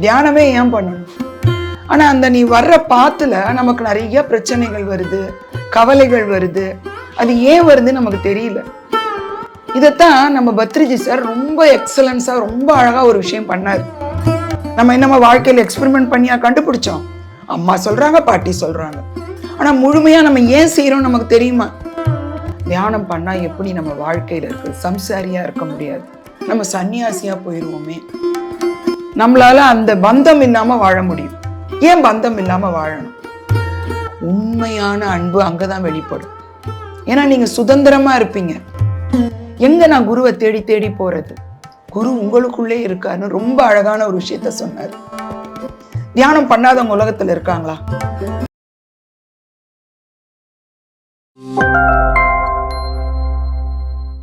தியானமே ஏன் பண்ணணும்? ஆனா அந்த நீ வர்ற பாத்துல நமக்கு நிறைய பிரச்சனைகள் வருது கவலைகள் வருது. அது ஏன் வருதுன்னு நமக்கு தெரியல. இதைத்தான் நம்ம பத்ரிஜி சார் ரொம்ப எக்ஸலன்ஸா ரொம்ப அழகா ஒரு விஷயம் பண்ணாரு. நம்ம என்னமா வாழ்க்கையில எக்ஸ்பெரிமெண்ட் பண்ணியா கண்டுபிடிச்சோம். அம்மா சொல்றாங்க பாட்டி சொல்றாங்க. ஆனா முழுமையா நம்ம ஏன் செய்கிறோம் நமக்கு தெரியுமா? தியானம் பண்ணா எப்படி நம்ம வாழ்க்கையில இருக்கு சம்சாரியா இருக்க முடியாது. நம்ம சன்னியாசியாக போயிடுவோமே நம்மளால அந்த பந்தம் இல்லாம வாழ முடியும். ஏன் பந்தம் இல்லாம வாழணும்? உண்மையான அன்பு அங்கதான் வெளிப்படும். ஏன்னா நீங்க சுதந்திரமா இருப்பீங்க. எங்க நான் குருவை தேடி தேடி போறது? குரு உங்களுக்குள்ளே இருக்காருன்னு ரொம்ப அழகான ஒரு விஷயத்த சொன்னார். தியானம் பண்ணாதவங்க உலகத்துல இருக்காங்களா?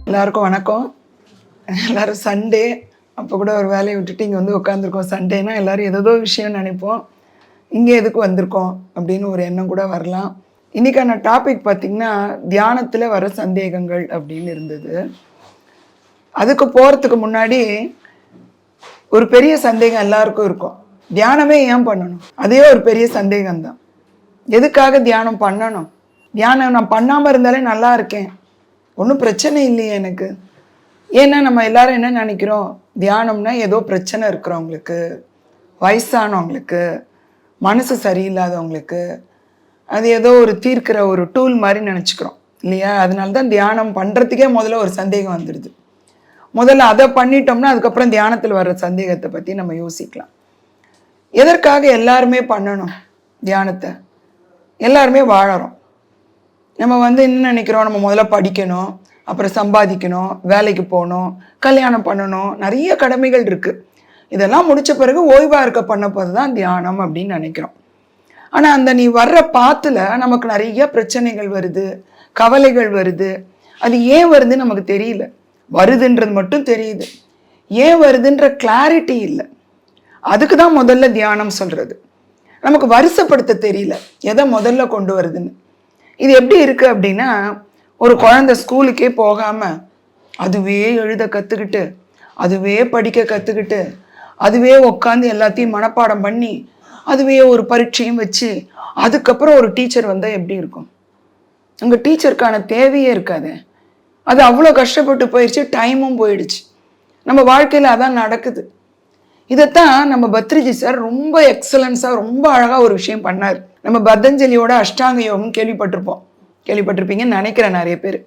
எல்லாருக்கும் வணக்கம். எல்லாரும் சண்டே அப்போ கூட ஒரு வேலையை விட்டுட்டு இங்கே வந்து உட்காந்துருக்கோம் சண்டேனா எல்லோரும் ஏதோ விஷயம் நினைப்போம். இங்கே எதுக்கு வந்திருக்கோம்? அப்படின்னு ஒரு எண்ணம் கூட வரலாம். இன்னைக்கான டாபிக் பார்த்திங்கன்னா தியானத்தில் வர சந்தேகங்கள் அப்படின்னு இருந்தது. அதுக்கு போகிறதுக்கு முன்னாடி ஒரு பெரிய சந்தேகம் எல்லாருக்கும் இருக்கும். தியானமே ஏன் பண்ணணும்? அதே ஒரு பெரிய சந்தேகம்தான். எதுக்காக தியானம் பண்ணணும்? தியானம் நான் பண்ணாமல் இருந்தாலே நல்லா இருக்கேன். ஒன்றும் பிரச்சனை இல்லையே எனக்கு. ஏன்னா நம்ம எல்லாரும் என்ன நினைக்கிறோம்? தியானம்னா ஏதோ பிரச்சனை இருக்கிறவங்களுக்கு வயசானவங்களுக்கு மனசு சரியில்லாதவங்களுக்கு அது ஏதோ ஒரு தீர்க்கிற ஒரு டூல் மாதிரி நினச்சிக்கிறோம். இல்லையா? அதனால தான் தியானம் பண்ணுறதுக்கே முதல்ல ஒரு சந்தேகம் வந்துடுது முதல்ல அதை பண்ணிட்டோம்னா அதுக்கப்புறம் தியானத்தில் வர்ற சந்தேகத்தை பற்றி நம்ம யோசிக்கலாம். எதற்காக எல்லாருமே பண்ணணும் தியானத்தை? எல்லாருமே வாழறோம். நம்ம வந்து என்ன நினைக்கிறோம்? நம்ம முதல்ல படிக்கணும். அப்புறம் சம்பாதிக்கணும் வேலைக்கு போகணும் கல்யாணம் பண்ணணும் நிறைய கடமைகள் இருக்குது இதெல்லாம் முடித்த பிறகு ஓய்வாக இருக்க பண்ண போது தான் தியானம் அப்படின்னு நினைக்கிறோம். ஆனால் அந்த நீ வர்ற பாத்தில் நமக்கு நிறைய பிரச்சனைகள் வருது கவலைகள் வருது. அது ஏன் வருதுன்னு நமக்கு தெரியல. வருதுன்றது மட்டும் தெரியுது. ஏன் வருதுன்ற கிளாரிட்டி இல்லை. அதுக்கு தான் முதல்ல தியானம் சொல்கிறது நமக்கு வருஷப்படுத்த தெரியல. எதை முதல்ல கொண்டு வருதுன்னு. இது எப்படி இருக்குது அப்படின்னா ஒரு குழந்தை ஸ்கூலுக்கே போகாமல் அதுவே எழுத கற்றுக்கிட்டு அதுவே படிக்க கற்றுக்கிட்டு அதுவே உட்காந்து எல்லாத்தையும் மனப்பாடம் பண்ணி அதுவே ஒரு பரீட்சையும் வச்சு அதுக்கப்புறம் ஒரு டீச்சர் வந்தால் எப்படி இருக்கும்? அங்கே டீச்சருக்கான தேவையே இருக்காது. அது அவ்வளோ கஷ்டப்பட்டு போயிடுச்சு டைமும் போயிடுச்சு. நம்ம வாழ்க்கையில் அதான் நடக்குது. இதைத்தான் நம்ம பத்ரிஜி சார் ரொம்ப எக்ஸலன்ஸாக ரொம்ப அழகாக ஒரு விஷயம் பண்ணார். நம்ம பதஞ்சலியோட அஷ்டாங்க யோகம் கேள்விப்பட்டிருப்போம். கேள்விப்பட்டிருப்பீங்கன்னு நினைக்கிறேன் நிறைய பேர்.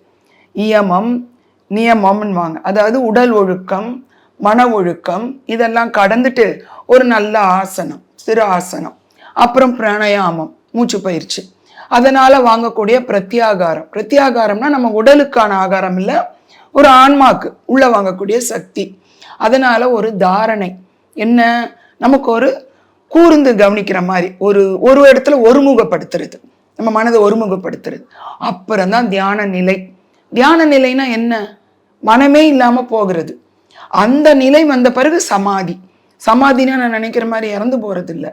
இயமம் நியமம்னு வாங்க அதாவது உடல் ஒழுக்கம் மன ஒழுக்கம் இதெல்லாம் கடந்துட்டு ஒரு நல்ல ஆசனம் சிறு ஆசனம். அப்புறம் பிராணயாமம் மூச்சு பயிற்சி. அதனால் வாங்கக்கூடிய பிரத்யாகாரம். பிரத்யாகாரம்னா நம்ம உடலுக்கான ஆகாரம் இல்லை ஒரு ஆன்மாக்கு உள்ளே வாங்கக்கூடிய சக்தி. அதனால் ஒரு தாரணை. என்ன? நமக்கு ஒரு கூர்ந்து கவனிக்கிற மாதிரி ஒரு ஒரு இடத்துல ஒருமுகப்படுத்துறது. நம்ம மனதை ஒருமுகப்படுத்துறது. அப்புறம் தான் தியான நிலை. தியான நிலைனா என்ன? மனமே இல்லாமல் போகிறது. அந்த நிலை வந்த பிறகு சமாதி. சமாதினா நான் நினைக்கிற மாதிரி இறந்து போகிறது இல்லை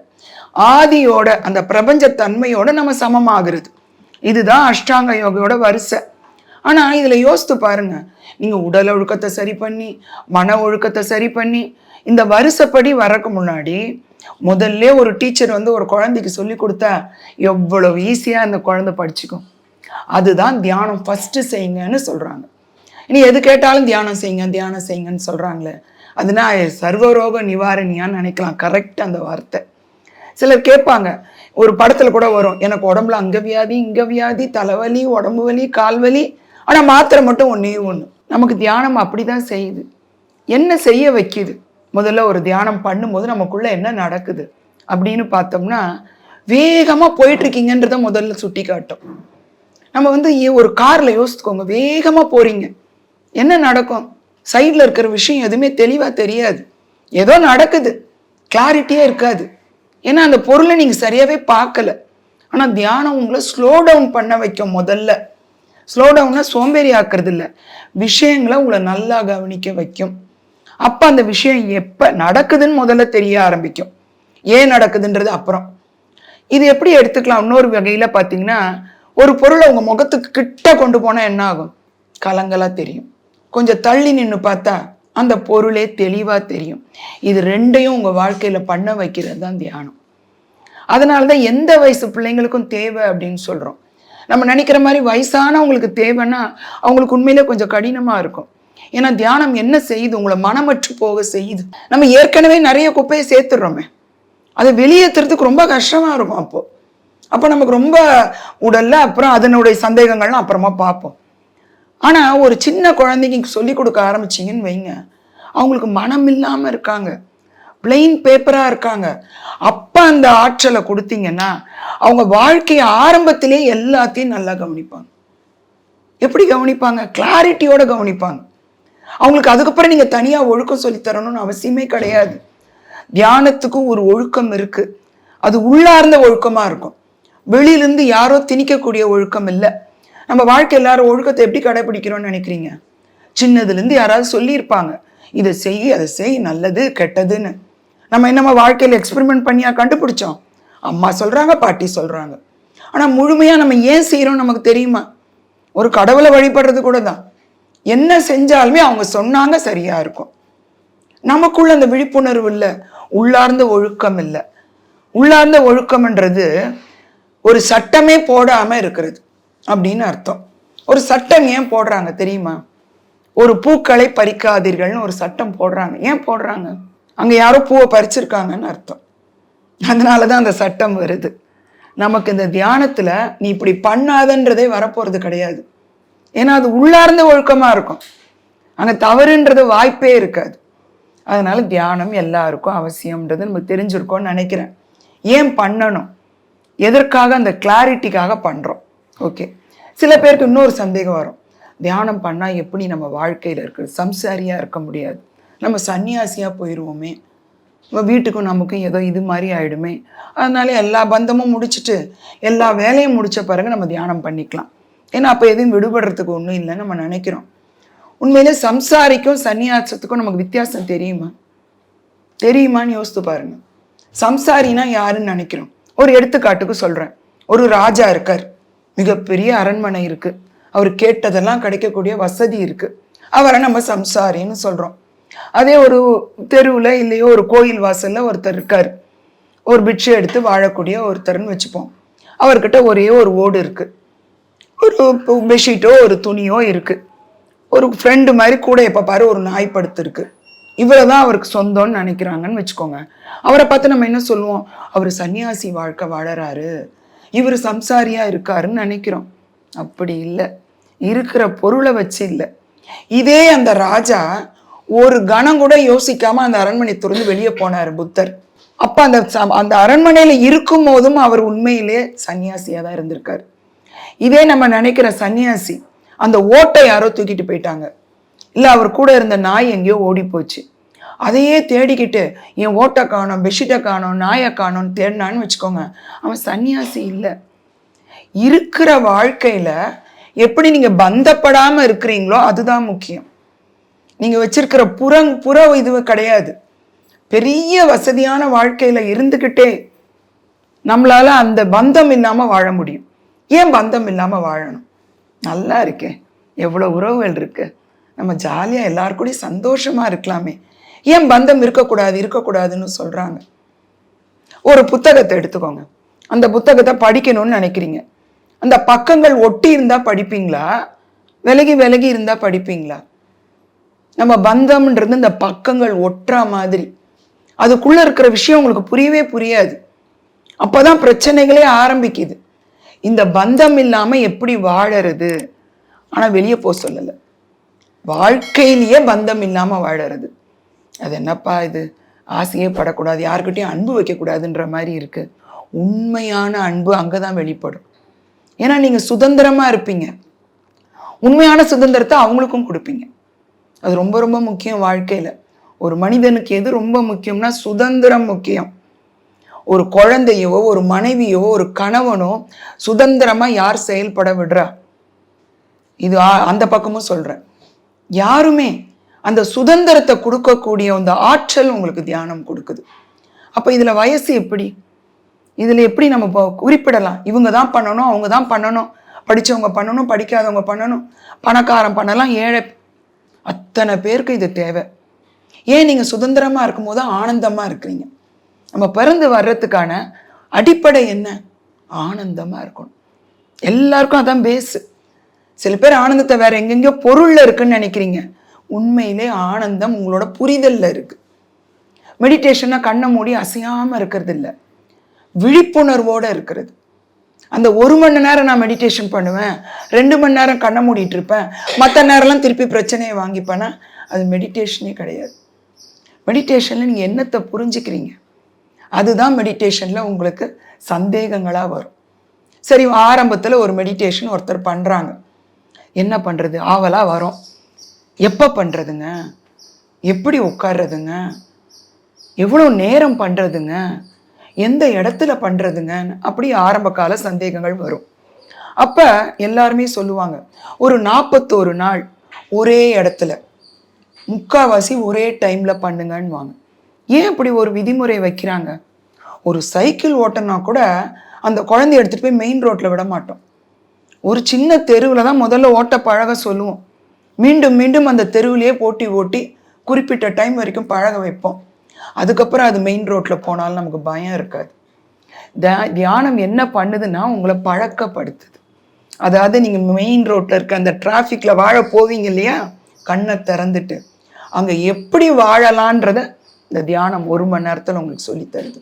ஆதியோட அந்த பிரபஞ்ச தன்மையோட நம்ம சமமாகிறது. இதுதான் அஷ்டாங்க யோகையோட வரிசை. ஆனால் இதில் யோசித்து பாருங்க. நீங்கள் உடல் ஒழுக்கத்தை சரி பண்ணி மன ஒழுக்கத்தை சரி பண்ணி இந்த வரிசைப்படி வரக்கு முன்னாடி முதல்ல ஒரு டீச்சர் வந்து ஒரு குழந்தைக்கு சொல்லி கொடுத்தா எவ்வளவு ஈஸியா அந்த குழந்தை படிச்சுக்கும். அதுதான் தியானம். ஃபஸ்ட்டு செய்யுங்கன்னு சொல்றாங்க. இனி எது கேட்டாலும் தியானம் செய்யுங்க தியானம் செய்யுங்கன்னு சொல்றாங்களே. அதுனா சர்வரோக நிவாரணியான்னு நினைக்கலாம். கரெக்ட் அந்த வார்த்தை. சிலர் கேட்பாங்க ஒரு படத்துல கூட வரும் எனக்கு உடம்புல அங்க வியாதி இங்க வியாதி தலைவலி உடம்பு வலி கால் வலி. ஆனா மாத்திரை மட்டும் ஒன்றே ஒண்ணு. நமக்கு தியானம் அப்படிதான் செய்யுது. என்ன செய்ய வைக்குது? முதல்ல ஒரு தியானம் பண்ணும்போது நமக்குள்ள என்ன நடக்குது அப்படின்னு பார்த்தோம்னா வேகமா போயிட்டு இருக்கீங்கன்றத முதல்ல சுட்டி காட்டும் நம்ம வந்து ஒரு கார்ல யோசித்துக்கோங்க வேகமா போறீங்க. என்ன நடக்கும்? சைடில் இருக்கிற விஷயம் எதுவுமே தெளிவா தெரியாது. ஏதோ நடக்குது. கிளாரிட்டியே இருக்காது. ஏன்னா அந்த பொருளை நீங்க சரியாவே பார்க்கல. ஆனா தியானம் உங்களை ஸ்லோ டவுன் பண்ண வைக்கும் முதல்ல. ஸ்லோ டவுன்னா சோம்பேறி ஆக்குறது இல்லை விஷயங்களை உங்களை நல்லா கவனிக்க வைக்கும். அப்போ அந்த விஷயம் எப்போ நடக்குதுன்னு முதல்ல தெரிய ஆரம்பிக்கும். ஏன் நடக்குதுன்றது அப்புறம். இது எப்படி எடுத்துக்கலாம்? இன்னொரு வகையில் பார்த்தீங்கன்னா ஒரு பொருளை உங்கள் முகத்துக்கு கிட்ட கொண்டு போனால் என்ன ஆகும்? கலங்கலாக தெரியும். கொஞ்சம் தள்ளி நின்று பார்த்தா அந்த பொருளே தெளிவாக தெரியும். இது ரெண்டையும் உங்கள் வாழ்க்கையில் பண்ண வைக்கிறது தான் தியானம். அதனால தான் எந்த வயசு பிள்ளைங்களுக்கும் தேவை அப்படின்னு சொல்கிறோம் நம்ம நினைக்கிற மாதிரி வயசானவங்களுக்கு தேவைன்னா அவங்களுக்கு உண்மையிலே கொஞ்சம் கடினமாக இருக்கும். ஏன்னா தியானம் என்ன செய்யுது? உங்களை மனமற்று போக செய்யுது. நம்ம ஏற்கனவே நிறைய குப்பையை சேர்த்துடுறோமே. அதை வெளியேற்றுறதுக்கு ரொம்ப கஷ்டமாக இருக்கும் அப்போது அப்போ நமக்கு ரொம்ப உடல்ல அப்புறம் அதனுடைய சந்தேகங்கள்லாம் அப்புறமா பார்ப்போம். ஆனால் ஒரு சின்ன குழந்தைங்க சொல்லி கொடுக்க ஆரம்பிச்சிங்கன்னு வைங்க. அவங்களுக்கு மனம் இல்லாமல் இருக்காங்க. பிளெயின் பேப்பராக இருக்காங்க. அப்போ அந்த ஆற்றலை கொடுத்தீங்கன்னா அவங்க வாழ்க்கையை ஆரம்பத்திலே எல்லாத்தையும் நல்லா கவனிப்பாங்க. எப்படி கவனிப்பாங்க? கிளாரிட்டியோட கவனிப்பாங்க. அவங்களுக்கு அதுக்கப்புறம் நீங்கள் தனியாக ஒழுக்கம் சொல்லித் தரணும்னு அவசியமே கிடையாது. தியானத்துக்கும் ஒரு ஒழுக்கம் இருக்குது அது உள்ளார்ந்த ஒழுக்கமாக இருக்கும். வெளியிலேருந்து யாரோ திணிக்கக்கூடிய ஒழுக்கம் இல்லை. நம்ம வாழ்க்கை எல்லாரும் ஒழுக்கத்தை எப்படி கடைபிடிக்கிறோம்னு நினைக்கிறீங்க? சின்னதுலேருந்து யாராவது சொல்லியிருப்பாங்க. இதை செய் அதை செய் நல்லது கெட்டதுன்னு. நம்ம என்னம்மா வாழ்க்கையில் எக்ஸ்பெரிமெண்ட் பண்ணியா கண்டுபிடிச்சோம். அம்மா சொல்கிறாங்க பாட்டி சொல்கிறாங்க ஆனால் முழுமையாக நம்ம ஏன் செய்கிறோம் நமக்கு தெரியுமா? ஒரு கடவுளை வழிபடுறது கூட தான். என்ன செஞ்சாலுமே அவங்க சொன்னாங்க சரியா இருக்கும். நமக்குள்ள அந்த விழிப்புணர்வு இல்லை. உள்ளார்ந்த ஒழுக்கம் இல்லை. உள்ளார்ந்த ஒழுக்கம்ன்றது ஒரு சட்டமே போடாமல் இருக்கிறது அப்படின்னு அர்த்தம். ஒரு சட்டம் ஏன் போடுறாங்க தெரியுமா? ஒரு பூக்களை பறிக்காதீர்கள்னு ஒரு சட்டம் போடுறாங்க. ஏன் போடுறாங்க? அங்கே யாரோ பூவை பறிச்சிருக்காங்கன்னு அர்த்தம். அதனால தான் அந்த சட்டம் வருது. நமக்கு இந்த தியானத்தில் நீ இப்படி பண்ணாதன்றதே வரப்போகிறது கிடையாது. ஏன்னா அது உள்ளார்ந்த ஒழுக்கமாக இருக்கும். ஆனால் தவறுன்றது வாய்ப்பே இருக்காது. அதனால் தியானம் எல்லாருக்கும் அவசியம்ன்றது நம்ம தெரிஞ்சிருக்கோம்னு நினைக்கிறேன். ஏன் பண்ணணும்? எதற்காக அந்த கிளாரிட்டிக்காக பண்ணுறோம் ஓகே சில பேருக்கு இன்னொரு சந்தேகம் வரும். தியானம் பண்ணால் எப்படி நம்ம வாழ்க்கையில் இருக்கிறது சம்சாரியாக இருக்க முடியாது? நம்ம சன்னியாசியாக போயிடுவோமே நம்ம வீட்டுக்கும் நமக்கும் ஏதோ இது மாதிரி ஆயிடுமே. அதனால எல்லா பந்தமும் முடிச்சுட்டு எல்லா வேலையும் முடித்த பிறகு நம்ம தியானம் பண்ணிக்கலாம். ஏன்னா அப்போ எதுவும் விடுபடுறதுக்கு ஒன்றும் இல்லைன்னு நம்ம நினைக்கிறோம். உண்மையிலே சம்சாரிக்கும் சன்னியாசத்துக்கும் நமக்கு வித்தியாசம் தெரியுமா? தெரியுமான்னு யோசித்து பாருங்க. சம்சாரினா யாருன்னு நினைக்கிறோம். ஒரு எடுத்துக்காட்டுக்கு சொல்கிறேன் ஒரு ராஜா இருக்கார். மிகப்பெரிய அரண்மனை இருக்குது அவர் கேட்டதெல்லாம் கிடைக்கக்கூடிய வசதி இருக்குது அவரை நம்ம சம்சாரின்னு சொல்கிறோம் அதே ஒரு தெருவில் இல்லையோ ஒரு கோயில் வாசலில் ஒருத்தர் இருக்கார். ஒரு பிட்சை எடுத்து வாழக்கூடிய ஒருத்தர்னு வச்சுப்போம். அவர்கிட்ட ஒரே ஒரு ஓடு இருக்குது ஒரு பெட்ஷீட்டோ ஒரு துணியோ இருக்கு. ஒரு ஃப்ரெண்டு மாதிரி கூட எப்போ பாரு ஒரு நாய் படுத்துருக்கு. இவ்வளோ தான் அவருக்கு சொந்தம்னு நினைக்கிறாங்கன்னு வச்சுக்கோங்க. அவரை பார்த்து நம்ம என்ன சொல்லுவோம்? அவர் சன்னியாசி வாழ்க்கை வாழறாரு. இவர் சம்சாரியாக இருக்காருன்னு நினைக்கிறோம். அப்படி இல்லை. இருக்கிற பொருளை வச்சு இல்லை. இதே அந்த ராஜா ஒரு கணம் கூட யோசிக்காம அந்த அரண்மனை திறந்து வெளியே போனார் புத்தர். அப்போ அந்த ச- அந்த அரண்மனையில் இருக்கும் போதும் அவர் உண்மையிலே சன்னியாசியாக தான் இருந்திருக்காரு. இதே நம்ம நினைக்கிற சன்னியாசி அந்த ஓட்டை யாரோ தூக்கிட்டு போயிட்டாங்க. இல்லை அவர் கூட இருந்த நாய் எங்கேயோ ஓடி போச்சு. அதையே தேடிக்கிட்டு என் ஓட்டை காணோம் பெட்ஷீட்டை காணோம் நாயை காணோம்னு தேடினான்னு வச்சுக்கோங்க அவன் சன்னியாசி இல்லை. இருக்கிற வாழ்க்கையில் எப்படி நீங்கள் பந்தப்படாமல் இருக்கிறீங்களோ அதுதான் முக்கியம். நீங்கள் வச்சிருக்கிற புறங் புற இது கிடையாது. பெரிய வசதியான வாழ்க்கையில் இருந்துக்கிட்டே நம்மளால் அந்த பந்தம் இல்லாமல் வாழ முடியும். ஏன் பந்தம் இல்லாமல் வாழணும்? நல்லா இருக்கே. எவ்வளோ உறவுகள் இருக்கு. நம்ம ஜாலியாக எல்லார் கூடயும் இருக்கலாமே. ஏன் பந்தம் இருக்கக்கூடாது இருக்கக்கூடாதுன்னு சொல்கிறாங்க ஒரு புத்தகத்தை எடுத்துக்கோங்க. அந்த புத்தகத்தை படிக்கணும்னு நினைக்கிறீங்க. அந்த பக்கங்கள் ஒட்டி இருந்தால் படிப்பீங்களா? விலகி விலகி இருந்தால் படிப்பீங்களா? நம்ம பந்தம்ன்றது இந்த பக்கங்கள் ஒட்டுற மாதிரி. அதுக்குள்ளே இருக்கிற விஷயம் உங்களுக்கு புரியவே புரியாது. அப்பதான் பிரச்சனைகளே ஆரம்பிக்குது. இந்த பந்தம் இல்லாம எப்படி வாழறது? ஆனா வெளியே போக சொல்லல. வாழ்க்கையிலேயே பந்தம் இல்லாம வாழறது. அது என்னப்பா இது? ஆசையே படக்கூடாது யாருக்கிட்டையும் அன்பு வைக்கக்கூடாதுன்ற மாதிரி இருக்கு. உண்மையான அன்பு அங்கதான் வெளிப்படும். ஏன்னா நீங்க சுதந்திரமா இருப்பீங்க. உண்மையான சுதந்திரத்தை அவங்களுக்கும் கொடுப்பீங்க. அது ரொம்ப ரொம்ப முக்கியம் வாழ்க்கையில. ஒரு மனிதனுக்கு எது ரொம்ப முக்கியம்னா சுதந்திரம் முக்கியம். ஒரு குழந்தையோ ஒரு மனைவியோ ஒரு கணவனோ சுதந்திரமா யார் செயல்பட விடுறா? இது அந்த பக்கமும் சொல்றேன். யாருமே அந்த சுதந்திரத்தை கொடுக்கக்கூடிய அந்த ஆற்றல் உங்களுக்கு தியானம் கொடுக்குது. அப்ப இதுல வயசு எப்படி? இதுல எப்படி நம்ம இப்போ குறிப்பிடலாம். இவங்க தான் பண்ணணும் அவங்க தான் பண்ணணும். படித்தவங்க பண்ணணும் படிக்காதவங்க பண்ணணும். பணக்காரன் பண்ணலாம் ஏழை. அத்தனை பேருக்கு இது தேவை. ஏன் நீங்கள் சுதந்திரமாக இருக்கும்போது ஆனந்தமாக இருக்கிறீங்க? நம்ம பிறந்து வர்றதுக்கான அடிப்படை என்ன? ஆனந்தமாக இருக்கணும். எல்லாருக்கும் அதான் பேஸு சில பேர் ஆனந்தத்தை வேற எங்கெங்கேயோ பொருளில் இருக்குன்னு நினைக்கிறீங்க. உண்மையிலே ஆனந்தம் உங்களோட புரிதலில் இருக்கு. மெடிடேஷன்னா கண்ணை மூடி அசையாமல் இருக்கிறது இல்லை விழிப்புணர்வோடு இருக்கிறது. அந்த ஒரு மணி நேரம் நான் மெடிடேஷன் பண்ணுவேன். ரெண்டு மணி நேரம் கண்ணை மூடிட்டு இருப்பேன். மற்ற நேரம்லாம் திருப்பி பிரச்சனையை வாங்கிப்பேன்னா அது மெடிடேஷனே கிடையாது. மெடிடேஷனில் நீங்கள் என்னத்தை புரிஞ்சுக்கிறீங்க? அதுதான் மெடிடேஷனில் உங்களுக்கு சந்தேகங்களாக வரும். சரி ஆரம்பத்தில் ஒரு மெடிடேஷன் ஒருத்தர் பண்ணுறாங்க என்ன பண்ணுறது ஆவலாக வரும். எப்போ பண்ணுறதுங்க எப்படி உட்கார்றதுங்க? எவ்வளோ நேரம் பண்ணுறதுங்க எந்த இடத்துல பண்ணுறதுங்க அப்படி ஆரம்ப கால சந்தேகங்கள் வரும். அப்போ எல்லாருமே சொல்லுவாங்க ஒரு நாற்பத்தோரு நாள் ஒரே இடத்துல முக்காவாசி ஒரே டைமில் பண்ணுங்கன்னுவாங்க. ஏன் இப்படி ஒரு விதிமுறை வைக்கிறாங்க? ஒரு சைக்கிள் ஓட்டனா கூட அந்த குழந்தைய எடுத்துகிட்டு போய் மெயின் ரோட்டில் விட மாட்டோம். ஒரு சின்ன தெருவில் தான் முதல்ல ஓட்ட பழக சொல்லுவோம். மீண்டும் மீண்டும் அந்த தெருவிலேயே போட்டி ஓட்டி குறிப்பிட்ட டைம் வரைக்கும் பழக வைப்போம். அதுக்கப்புறம் அது மெயின் ரோட்டில் போனாலும் நமக்கு பயம் இருக்காது. த- தியானம் என்ன பண்ணுதுன்னா உங்களை பழக்கப்படுத்துது. அதாவது நீங்கள் மெயின் ரோட்டில் இருக்க அந்த டிராஃபிக்கில் வாழ போவீங்க இல்லையா? கண்ணை திறந்துட்டு. அங்கே எப்படி வாழலான்றத இந்த தியானம் ஒரு மணி நேரத்தில் உங்களுக்கு சொல்லித் தருது.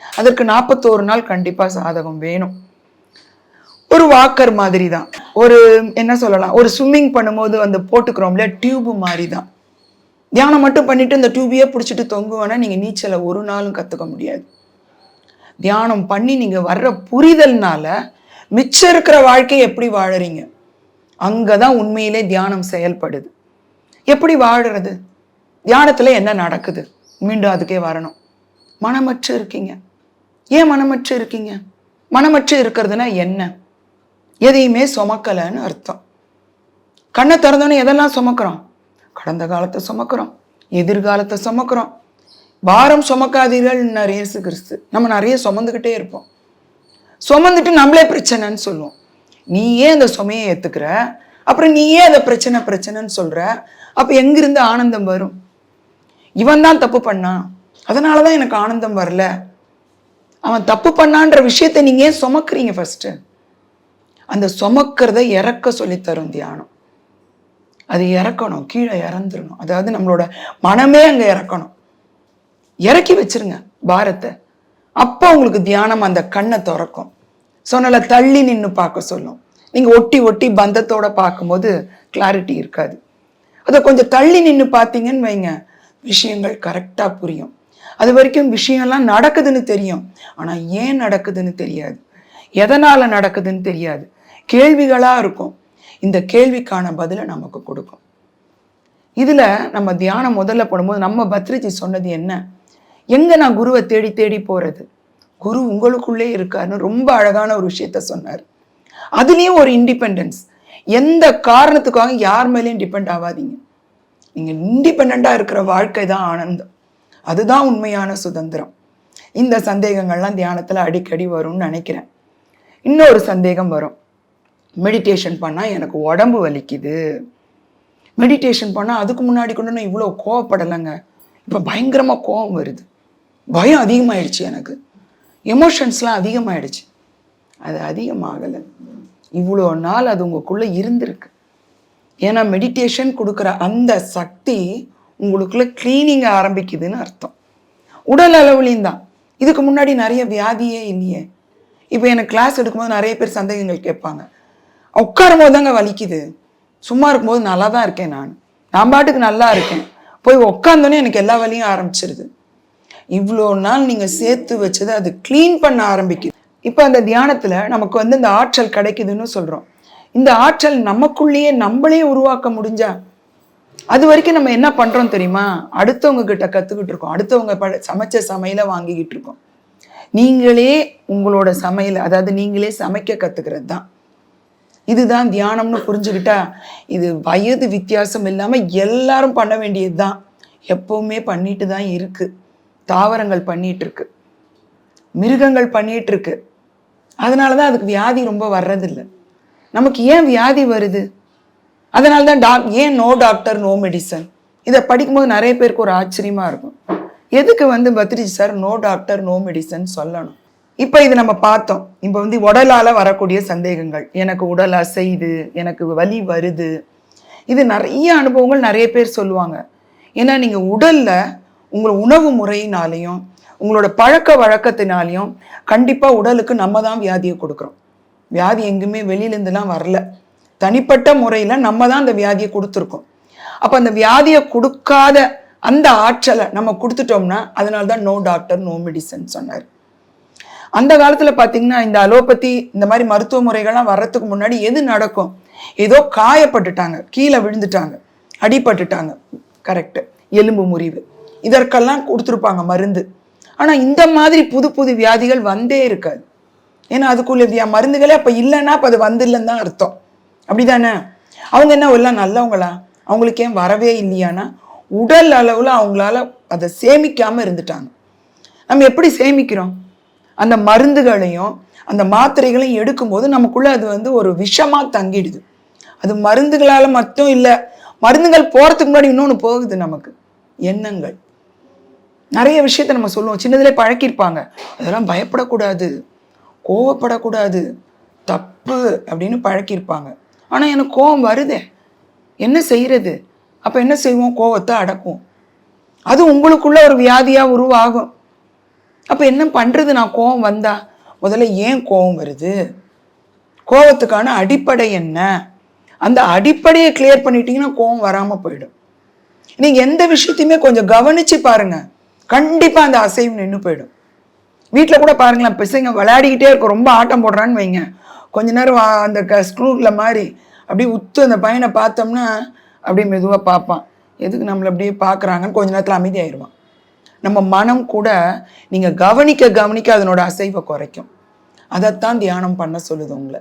அதற்கு நாற்பத்தோரு நாள் கண்டிப்பாக சாதகம் வேணும். ஒரு வாக்கர் மாதிரி தான் ஒரு என்ன சொல்லலாம் ஒரு ஸ்விம்மிங் பண்ணும்போது அந்த போட்டுக்கிறோம்ல டியூப் மாதிரி தான் தியானம் மட்டும் பண்ணிட்டு இந்த டியூபையே பிடிச்சிட்டு தொங்குவேன்னா நீங்கள் நீச்சலை ஒரு நாளும் கற்றுக்க முடியாது. தியானம் பண்ணி நீங்கள் வர்ற புரிதல்னால மிச்சம் இருக்கிற வாழ்க்கையை எப்படி வாழறீங்க? அங்கே தான் உண்மையிலே தியானம் செயல்படுது. எப்படி வாழுறது? தியானத்தில் என்ன நடக்குது? மீண்டும் அதுக்கே வரணும். மனமற்று இருக்கீங்க. ஏன் மனமற்று இருக்கீங்க? மனமற்று இருக்கிறதுனா என்ன? எதையுமே சுமக்கலைன்னு அர்த்தம். கண்ணை திறந்தோன்னே எதெல்லாம் சுமக்கிறோம்? கடந்த காலத்தை சுமக்கிறோம். எதிர்காலத்தை சுமக்கிறோம். பாரம் சுமக்காதீர்கள் நிறைய கிறிஸ்து. நம்ம நிறைய சுமந்துக்கிட்டே இருப்போம். சுமந்துட்டு நம்மளே பிரச்சனைன்னு சொல்லுவோம். நீ ஏன் அந்த சுமையை ஏற்றுக்கிற அப்புறம் நீ ஏன் அதை பிரச்சனை பிரச்சனைன்னு சொல்கிற அப்போ எங்கிருந்து ஆனந்தம் வரும்? இவன் தான் தப்பு பண்ணான் அதனால தான் எனக்கு ஆனந்தம் வரல. அவன் தப்பு பண்ணான்ற விஷயத்தை நீங்கள் ஏன் சுமக்குறீங்க ஃபஸ்ட்டு அந்த சுமக்கிறத இறக்க சொல்லித்தரும் தியானம். அது இறக்கணும் கீழே இறந்துடணும். அதாவது நம்மளோட மனமே அங்கே இறக்கணும். இறக்கி வச்சிருங்க பாரத்தை. அப்போ உங்களுக்கு தியானம் அந்த கண்ணை திறக்கும். சொன்னல தள்ளி நின்று பார்க்க சொல்லும். நீங்கள் ஒட்டி ஒட்டி பந்தத்தோட பார்க்கும்போது கிளாரிட்டி இருக்காது. அதை கொஞ்சம் தள்ளி நின்று பார்த்தீங்கன்னு வைங்க. விஷயங்கள் கரெக்டாக புரியும். அது வரைக்கும் விஷயம்லாம் நடக்குதுன்னு தெரியும். ஆனால் ஏன் நடக்குதுன்னு தெரியாது? எதனால் நடக்குதுன்னு தெரியாது? கேள்விகளாக இருக்கும். இந்த கேள்விக்கான பதிலை நமக்கு கொடுக்கும். இதில் நம்ம தியானம் முதல்ல போடும்போது நம்ம பத்ரிஜி சொன்னது என்ன? எங்கே நான் குருவை தேடி தேடி போகிறது குரு உங்களுக்குள்ளே இருக்காருன்னு ரொம்ப அழகான ஒரு விஷயத்த சொன்னார். அதுலேயும் ஒரு இண்டிபெண்டன்ஸ் எந்த காரணத்துக்காக யார் மேலேயும் டிபெண்ட் ஆகாதீங்க. நீங்கள் இண்டிபெண்ட்டாக இருக்கிற வாழ்க்கை தான் ஆனந்தம். அதுதான் உண்மையான சுதந்திரம். இந்த சந்தேகங்கள்லாம் தியானத்தில் அடிக்கடி வரும்னு நினைக்கிறேன். இன்னொரு சந்தேகம் வரும். மெடிடேஷன் பண்ணால் எனக்கு உடம்பு வலிக்குது. மெடிடேஷன் பண்ணால் அதுக்கு முன்னாடி கொண்டு நான் இவ்வளோ கோவப்படலைங்க. இப்போ பயங்கரமாக கோவம் வருது. பயம் அதிகமாயிடுச்சு எனக்கு. எமோஷன்ஸ்லாம் அதிகமாயிடுச்சு. அது அதிகமாகலை. இவ்வளோ நாள் அது உங்களுக்குள்ளே இருந்திருக்கு. ஏன்னா மெடிடேஷன் கொடுக்குற அந்த சக்தி உங்களுக்குள்ள கிளீனிங் ஆரம்பிக்குதுன்னு அர்த்தம். உடல் அளவுலையும் தான். இதுக்கு முன்னாடி நிறைய வியாதியே இல்லையே. இப்போ எனக்கு கிளாஸ் எடுக்கும்போது நிறைய பேர் சந்தேகங்கள் கேட்பாங்க. உட்காரும் போது தாங்க வலிக்குது. சும்மா இருக்கும்போது நல்லா தான் இருக்கேன் நான். நான் பாட்டுக்கு நல்லா இருக்கேன். போய் உட்காந்தோன்னே எனக்கு எல்லா வலியும் ஆரம்பிச்சிருது. இவ்வளோ நாள் நீங்கள் சேர்த்து வச்சது அது க்ளீன் பண்ண ஆரம்பிக்குது. இப்போ அந்த தியானத்தில் நமக்கு வந்து இந்த ஆற்றல் கிடைக்குதுன்னு சொல்கிறோம் இந்த ஆற்றல் நமக்குள்ளேயே நம்மளே உருவாக்க முடிஞ்சா அது வரைக்கும் நம்ம என்ன பண்ணுறோம் தெரியுமா? அடுத்தவங்க கிட்ட கற்றுக்கிட்டு இருக்கோம். அடுத்தவங்க ப சமைச்ச சமையலை வாங்கிக்கிட்டு இருக்கோம். நீங்களே உங்களோட சமையல் அதாவது நீங்களே சமைக்க கற்றுக்கிறது தான். இதுதான் தியானம்னு புரிஞ்சுக்கிட்டா இது வயது வித்தியாசம் இல்லாமல் எல்லாரும் பண்ண வேண்டியது தான். எப்பவுமே பண்ணிட்டு தான் இருக்குது தாவரங்கள் பண்ணிட்டு இருக்கு. மிருகங்கள் பண்ணிட்டு இருக்கு. அதனால தான் அதுக்கு வியாதி ரொம்ப வர்றதில்லை. நமக்கு ஏன் வியாதி வருது? அதனால தான் டாக் ஏன் நோ டாக்டர் நோ மெடிசன் இதை படிக்கும்போது நிறைய பேருக்கு ஒரு ஆச்சரியமாக இருக்கும். எதுக்கு வந்து Badriji sir no doctor no medicine சொல்லணும்? இப்போ இது நம்ம பார்த்தோம். இப்போ வந்து உடலால் வரக்கூடிய சந்தேகங்கள். எனக்கு உடல் அசைது எனக்கு வலி வருது. இது நிறைய அனுபவங்கள் நிறைய பேர் சொல்லுவாங்க. ஏன்னா நீங்கள் உடலில் உங்கள் உணவு முறையினாலையும் உங்களோட பழக்க வழக்கத்தினாலையும் கண்டிப்பாக உடலுக்கு நம்ம தான் வியாதியை கொடுக்குறோம். வியாதி எங்குமே வெளியிலேருந்துலாம் வரல. தனிப்பட்ட முறையில் நம்ம தான் அந்த வியாதியை கொடுத்துருக்கோம். அப்போ அந்த வியாதியை கொடுக்காத அந்த ஆற்றலை நம்ம கொடுத்துட்டோம்னா அதனால தான் நோ டாக்டர் நோ மெடிசன் சொன்னார். அந்த காலத்தில் பார்த்தீங்கன்னா இந்த அலோபதி இந்த மாதிரி மருத்துவ முறைகள்லாம் வர்றதுக்கு முன்னாடி எது நடக்கும்? ஏதோ காயப்பட்டுட்டாங்க கீழே விழுந்துட்டாங்க அடிபட்டுட்டாங்க. கரெக்டு எலும்பு முறிவு. இதற்கெல்லாம் கொடுத்துருப்பாங்க மருந்து. ஆனால் இந்த மாதிரி புது புது வியாதிகள் வந்தே இருக்காது. ஏன்னா அதுக்குள்ள இல்லையா மருந்துகளே அப்போ இல்லைன்னா அப்போ அது வந்துலன்னு தான் அர்த்தம். அப்படிதானே? அவங்க என்ன எல்லாம் நல்லவங்களா? அவங்களுக்கு ஏன் வரவே இல்லையானா? உடல் அளவில் அவங்களால அதை சேமிக்காமல் இருந்துட்டாங்க. நம்ம எப்படி சேமிக்கிறோம்? அந்த மருந்துகளையும் அந்த மாத்திரைகளையும் எடுக்கும்போது நமக்குள்ள அது வந்து ஒரு விஷமாக தங்கிடுது. அது மருந்துகளால் மட்டும் இல்லை மருந்துகள் போகிறதுக்கு முன்னாடி இன்னொன்று போகுது நமக்கு. எண்ணங்கள். நிறைய விஷயத்த நம்ம சொல்லுவோம். சின்னதுலேயே பழக்கியிருப்பாங்க. அதெல்லாம் பயப்படக்கூடாது. கோவப்படக்கூடாது. தப்பு அப்படின்னு பழக்கியிருப்பாங்க. ஆனால் எனக்கு கோவம் வருதே. என்ன செய்கிறது அப்போ என்ன செய்வோம்? கோவத்தை அடக்கும் அது உங்களுக்குள்ள ஒரு வியாதியாக உருவாகும். அப்போ என்ன பண்ணுறது நான் கோவம் வந்தா முதல்ல ஏன் கோவம் வருது? கோவத்துக்கான அடிப்படை என்ன? அந்த அடிப்படையை கிளியர் பண்ணிட்டீங்கன்னா கோவம் வராமல் போயிடும். நீங்கள் எந்த விஷயத்தையுமே கொஞ்சம் கவனித்து பாருங்க. கண்டிப்பாக அந்த அசைவு நின்று போயிடும். வீட்டில் கூட பாருங்களேன் பிசைங்க விளையாடிக்கிட்டே இருக்கும். ரொம்ப ஆட்டம் போடுறான்னு வைங்க. கொஞ்ச நேரம் அந்த க ஸ்க்ரூவில் மாதிரி அப்படியே உத்து அந்த பையனை பார்த்தோம்னா அப்படியே மெதுவாக பார்ப்பான். எதுக்கு நம்மளை அப்படியே பார்க்குறாங்கன்னு கொஞ்ச நேரத்தில் அமைதியாயிருவான். நம்ம மனம் கூட நீங்கள் கவனிக்க கவனிக்க அதனோட அசைவை குறைக்கும். அதைத்தான் தியானம் பண்ண சொல்லுது உங்களை.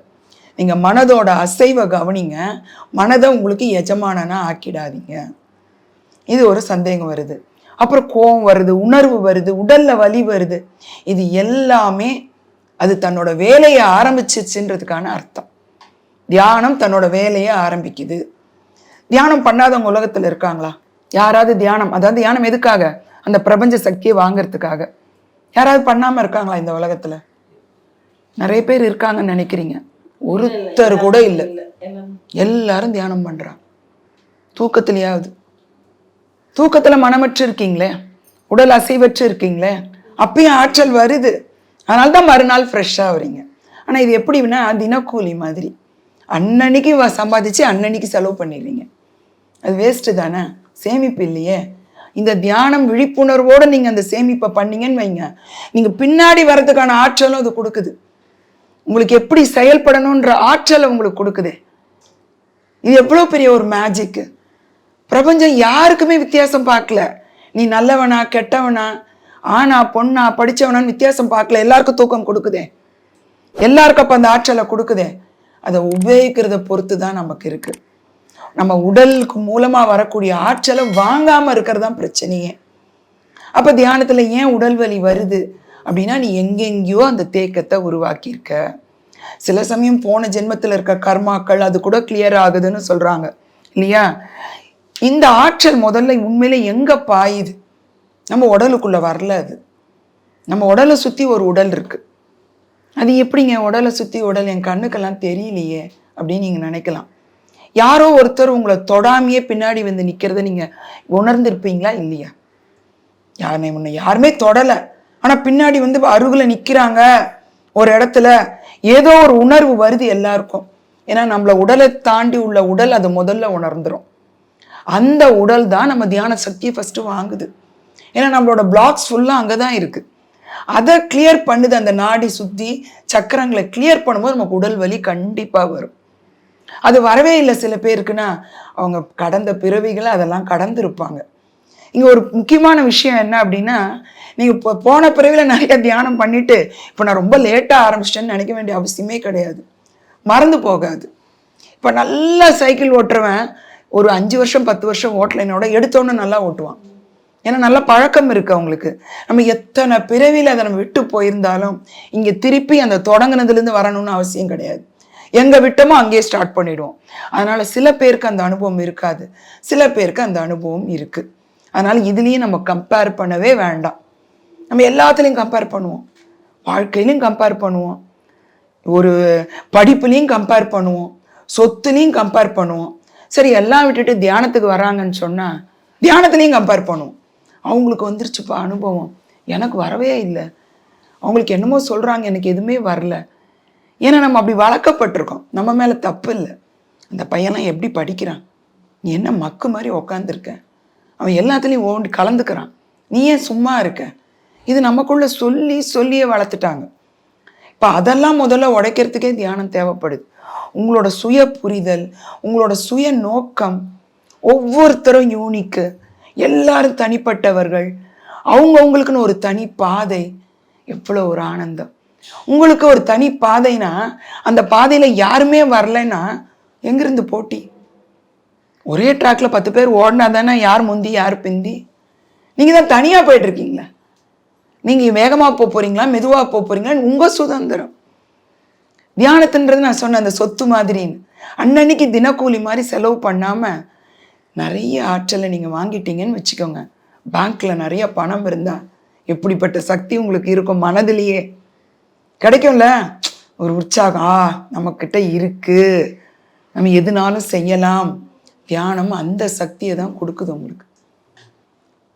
நீங்கள் மனதோட அசைவை கவனிங்க. மனதை உங்களுக்கு எஜமானனா ஆக்கிடாதீங்க. இது ஒரு சந்தேகம் வருது. அப்புறம் கோபம் வருது உணர்வு வருது உடல்ல வலி வருது. இது எல்லாமே அது தன்னோட வேலையை ஆரம்பிச்சிச்சுன்றதுக்கான அர்த்தம். தியானம் தன்னோட வேலையை ஆரம்பிக்குது. தியானம் பண்ணாதவங்க உலகத்துல இருக்காங்களா? யாராவது தியானம் அதாவது தியானம் எதுக்காக? அந்த பிரபஞ்ச சக்தியை வாங்குறதுக்காக. யாராவது பண்ணாம இருக்காங்களா இந்த உலகத்துல? நிறைய பேர் இருக்காங்கன்னு நினைக்கிறீங்க. ஒருத்தர் கூட இல்லை. எல்லாரும் தியானம் பண்றாங்க. தூக்கத்திலேயாவது. தூக்கத்தில் மனமற்று இருக்கீங்களே உடல் அசைவற்று இருக்கீங்களே அப்பயும் ஆற்றல் வருது. அதனால தான் மறுநாள் ஃப்ரெஷ்ஷாக வரீங்க ஆனால் இது எப்படின்னா தினக்கூலி மாதிரி. அன்னன்னைக்கு வ- சம்பாதிச்சு அன்னன்னைக்கு செலவு பண்ணிடுறீங்க. அது வேஸ்ட்டு தானே? சேமிப்பு இல்லையே. இந்த தியானம் விழிப்புணர்வோடு நீங்கள் அந்த சேமிப்பை பண்ணீங்கன்னு வைங்க. நீங்கள் பின்னாடி வர்றதுக்கான ஆற்றலும் அது கொடுக்குது. உங்களுக்கு எப்படி செயல்படணுன்ற ஆற்றலை உங்களுக்கு கொடுக்குது. இது எவ்வளோ பெரிய ஒரு மேஜிக்கு பிரபஞ்சம் யாருக்குமே வித்தியாசம் பார்க்கல. நீ நல்லவனா கெட்டவனா ஆனா பொண்ணா படிச்சவனான்னு வித்தியாசம் பார்க்கல. எல்லாருக்கும் தூக்கம் கொடுக்குதே. எல்லாருக்கும் அப்போ அந்த ஆற்றலை கொடுக்குதே. அதை உபயோகிக்கிறத பொறுத்து தான் நமக்கு இருக்கு. நம்ம உடலுக்கு மூலமாக வரக்கூடிய ஆற்றலை வாங்காமல் இருக்கிறது தான் பிரச்சனையே. அப்போ தியானத்தில் ஏன் உடல் வலி வருது? அப்படின்னா நீ எங்கெங்கேயோ அந்த தேக்கத்தை உருவாக்கியிருக்க. சில சமயம் போன ஜென்மத்தில் இருக்க கர்மாக்கள் அது கூட கிளியர் ஆகுதுன்னு சொல்கிறாங்க இல்லையா? இந்த ஆற்றல் முதல்ல உண்மையிலே எங்கே பாயுது? நம்ம உடலுக்குள்ளே வரல அது. நம்ம உடலை சுற்றி ஒரு உடல் இருக்குது அது எப்படிங்க உடலை சுற்றி உடல் என் கண்ணுக்கெல்லாம் தெரியலையே அப்படின்னு நீங்கள் நினைக்கலாம். யாரோ ஒருத்தர் உங்களை தொடாமையே பின்னாடி வந்து நிற்கிறத நீங்கள் உணர்ந்திருப்பீங்களா? இல்லையா? யாருமே முன்ன யாருமே தொடலை. ஆனால் பின்னாடி வந்து அருகில் நிற்கிறாங்க ஒரு இடத்துல ஏதோ ஒரு உணர்வு வருது எல்லாருக்கும். ஏன்னா நம்மளை உடலை தாண்டி உள்ள உடல் அதை முதல்ல உணர்ந்துடும் அந்த உடல் தான் நம்ம தியான சக்தியை ஃபஸ்ட்டு வாங்குது. ஏன்னா நம்மளோட பிளாக்ஸ் ஃபுல்லாக அங்கே தான் இருக்குது அதை கிளியர் பண்ணுது அந்த நாடி சுற்றி சக்கரங்களை கிளியர் பண்ணும்போது நமக்கு உடல் வலி கண்டிப்பாக வரும். அது வரவே இல்லை சில பேருக்குன்னா அவங்க கடந்த பிறவிகளை அதெல்லாம் கடந்திருப்பாங்க. இங்கே ஒரு முக்கியமான விஷயம் என்ன அப்படின்னா நீங்கள் இப்போ போன பிறவியில் நிறைய தியானம் பண்ணிட்டு இப்போ நான் ரொம்ப லேட்டாக ஆரம்பிச்சிட்டேன்னு நினைக்க வேண்டிய அவசியமே கிடையாது. மறந்து போகாது. இப்போ நல்லா சைக்கிள் ஓட்டுறவன் ஒரு அஞ்சு வருஷம் பத்து வருஷம் ஓட்டலைனோட எடுத்தோன்னு நல்லா ஓட்டுவான். ஏன்னா நல்ல பழக்கம் இருக்கு அவங்களுக்கு. நம்ம எத்தனை பிறவியில் அதை நம்ம விட்டு போயிருந்தாலும் இங்கே திருப்பி அந்த தொடங்கினதுலேருந்து வரணும்னு அவசியம் கிடையாது. எங்கே விட்டோமோ அங்கேயே ஸ்டார்ட் பண்ணிடுவோம். அதனால் சில பேருக்கு அந்த அனுபவம் இருக்காது. சில பேருக்கு அந்த அனுபவம் இருக்குது அதனால் இதுலேயும் நம்ம கம்பேர் பண்ணவே வேண்டாம். நம்ம எல்லாத்துலேயும் கம்பேர் பண்ணுவோம். வாழ்க்கையிலையும் கம்பேர் பண்ணுவோம். ஒரு படிப்புலையும் கம்பேர் பண்ணுவோம். சொத்துலையும் கம்பேர் பண்ணுவோம். சரி எல்லாம் விட்டுட்டு தியானத்துக்கு வராங்கன்னு சொன்னால் தியானத்துலேயும் கம்பேர் பண்ணுவோம் அவங்களுக்கு வந்துருச்சுப்பா அனுபவம். எனக்கு வரவே இல்லை. அவங்களுக்கு என்னமோ சொல்கிறாங்க எனக்கு எதுவுமே வரல. ஏன்னா நம்ம அப்படி வளர்க்கப்பட்டிருக்கோம். நம்ம மேலே தப்பு இல்லை. அந்த பையன்லாம் எப்படி படிக்கிறான்? நீ என்ன மக்கு மாதிரி உக்காந்துருக்க? அவன் எல்லாத்துலேயும் ஓண்டி கலந்துக்கிறான். நீ ஏன் சும்மா இருக்க? இது நமக்குள்ள சொல்லி சொல்லியே வளர்த்துட்டாங்க. இப்போ அதெல்லாம் முதல்ல உடைக்கிறதுக்கே தியானம் தேவைப்படுது. உங்களோட சுய புரிதல் உங்களோட சுய நோக்கம் ஒவ்வொருத்தரும் யூனிக்கு எல்லாரும் தனிப்பட்டவர்கள். அவங்கவுங்களுக்குன்னு ஒரு தனி பாதை. எவ்வளோ ஒரு ஆனந்தம். உங்களுக்கு ஒரு தனி பாதைனா அந்த பாதையில் யாருமே வரலைன்னா எங்கிருந்து போட்டி? ஒரே ட்ராக்ல பத்து பேர் ஓடினா தானே யார் முந்தி யார் பிந்தி? நீங்கள் தான் தனியாக போயிட்டுருக்கீங்களா நீங்கள் வேகமாக போக போகிறீங்களா மெதுவாக போக போகிறீங்களா உங்கள் சுதந்திரம். தியானத்துன்றது நான் சொன்ன அந்த சொத்து மாதிரின்னு. அன்னன்னைக்கு தினக்கூலி மாதிரி செலவு பண்ணாமல் நிறைய ஆற்றலை நீங்கள் வாங்கிட்டீங்கன்னு வச்சுக்கோங்க. பேங்க்கில் நிறைய பணம் இருந்தால் எப்படிப்பட்ட சக்தி உங்களுக்கு இருக்கும் மனதிலேயே. கிடைக்கும்ல? ஒரு உற்சாகம். ஆ நம்மக்கிட்ட இருக்குது நம்ம எதுனாலும் செய்யலாம். தியானம் அந்த சக்தியை தான் கொடுக்குது உங்களுக்கு.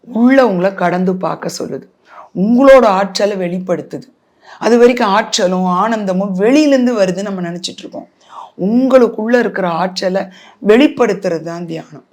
உள்ள உங்களை கடந்து பார்க்க சொல்லுது. உங்களோட ஆற்றலை வெளிப்படுத்துது. அது வரைக்கும் ஆற்றலும் ஆனந்தமும் வெளியிலேருந்து வருதுன்னு நம்ம நினச்சிட்ருக்கோம் உங்களுக்குள்ளே இருக்கிற ஆற்றலை வெளிப்படுத்துறது தான் தியானம்.